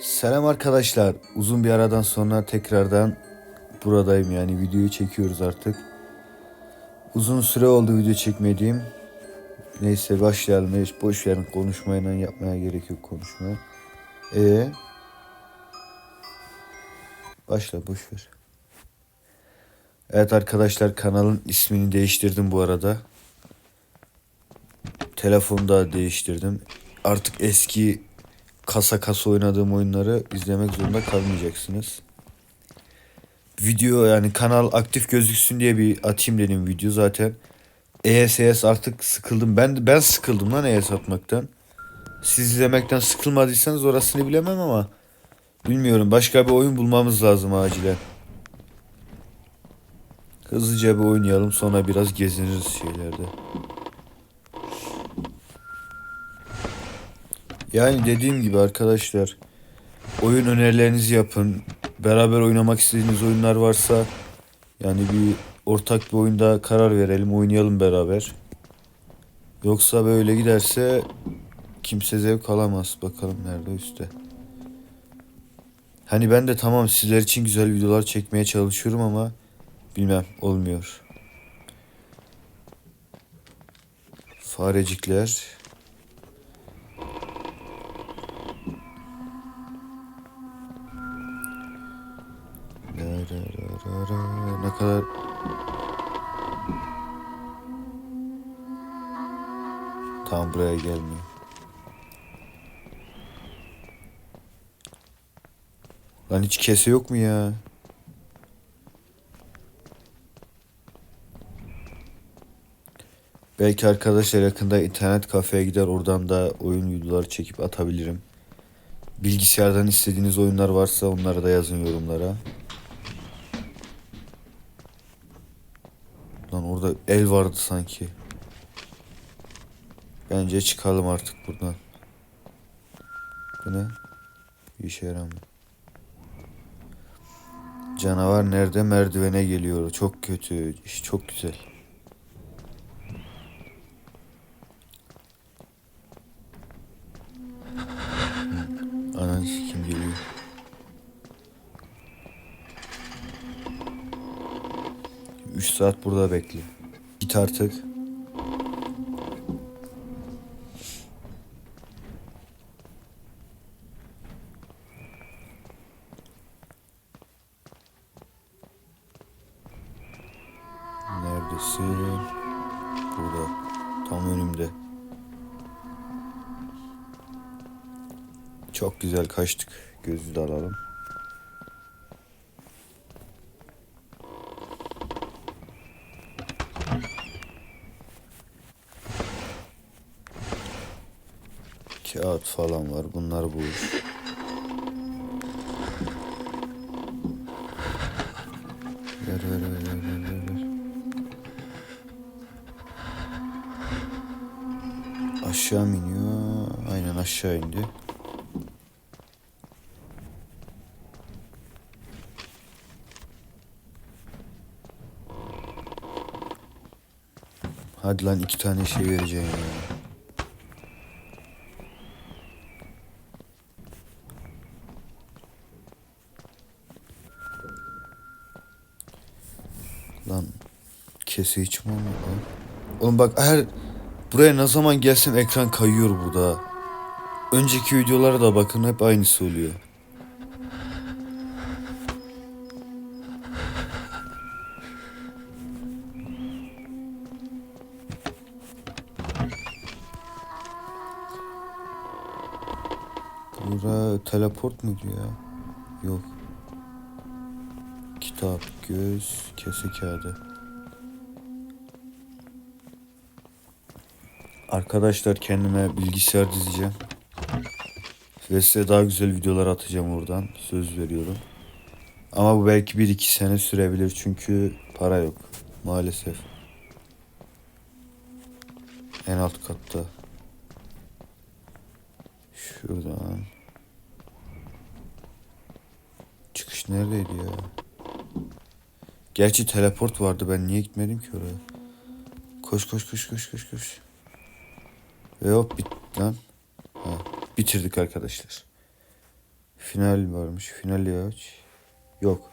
Selam arkadaşlar. Uzun bir aradan sonra tekrardan buradayım yani videoyu çekiyoruz artık. Uzun süre oldu video çekmediğim. Neyse başlayalım. Hiç boş verin konuşmayla yapmaya gerek yok konuşmaya. Ee, başla boş ver. Evet arkadaşlar kanalın ismini değiştirdim bu arada. Telefonu da değiştirdim. Artık eski kasa kasa oynadığım oyunları izlemek zorunda kalmayacaksınız. Video yani kanal aktif gözüksün diye bir atayım dedim video zaten. ESS artık sıkıldım. Ben ben sıkıldım lan ES atmaktan. Siz izlemekten sıkılmadıysanız orasını bilemem ama bilmiyorum. Başka bir oyun bulmamız lazım acilen. Hızlıca bir oynayalım sonra biraz geziniriz şeylerde. Yani dediğim gibi arkadaşlar oyun önerilerinizi yapın. Beraber oynamak istediğiniz oyunlar varsa yani bir ortak bir oyunda karar verelim, oynayalım beraber. Yoksa böyle giderse kimse zevk alamaz. Bakalım nerede üstte. Hani ben de tamam sizler için güzel videolar çekmeye çalışıyorum ama bilmem olmuyor. Farecikler. Ne kadar Tam buraya gelmiyor. Lan hiç kese yok mu ya? Belki arkadaşlar yakında internet kafeye gider oradan da oyun videoları çekip atabilirim. Bilgisayardan istediğiniz oyunlar varsa onları da yazın yorumlara. Lan orada el vardı sanki. Bence çıkalım artık buradan. Bu ne? Bir işe yaramıyor. Canavar nerede? Merdivene geliyor. Çok kötü. İş çok güzel. Anan kim geliyor? Üç saat burada bekle. Git artık. Neredesin? Burada. Tam önümde. Çok güzel kaçtık. Gözü de alalım. Kağıt falan var. Bunlar bulur. Ver ver ver ver ver ver. Aşağı iniyor? Aynen aşağı indi. Hadi lan iki tane şey vereceğim ya. Lan kese mi olmuyor lan? Oğlum bak her buraya ne zaman gelsem ekran kayıyor burada. Önceki videolara da bakın hep aynısı oluyor. Bura teleport mu diyor ya? Yok. Kitap, göz, kese kağıdı. Arkadaşlar kendime bilgisayar dizeceğim. Ve size daha güzel videolar atacağım oradan. Söz veriyorum. Ama bu belki 1-2 sene sürebilir çünkü para yok. Maalesef. En alt katta. Şuradan. Çıkış neredeydi ya? Gerçi teleport vardı ben niye gitmedim ki oraya? Koş koş koş koş koş koş. Ve hop bit lan. Ha, bitirdik arkadaşlar. Final varmış. Finali aç. Yok.